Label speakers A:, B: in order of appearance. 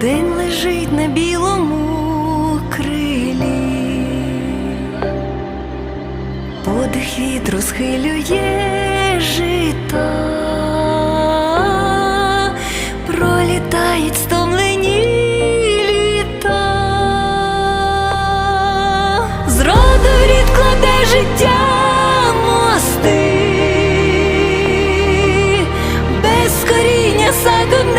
A: День лежить на білому крилі, подих вітру схилює жита, пролітають стомлені літа, зроду відкладе життя мости, без коріння садом.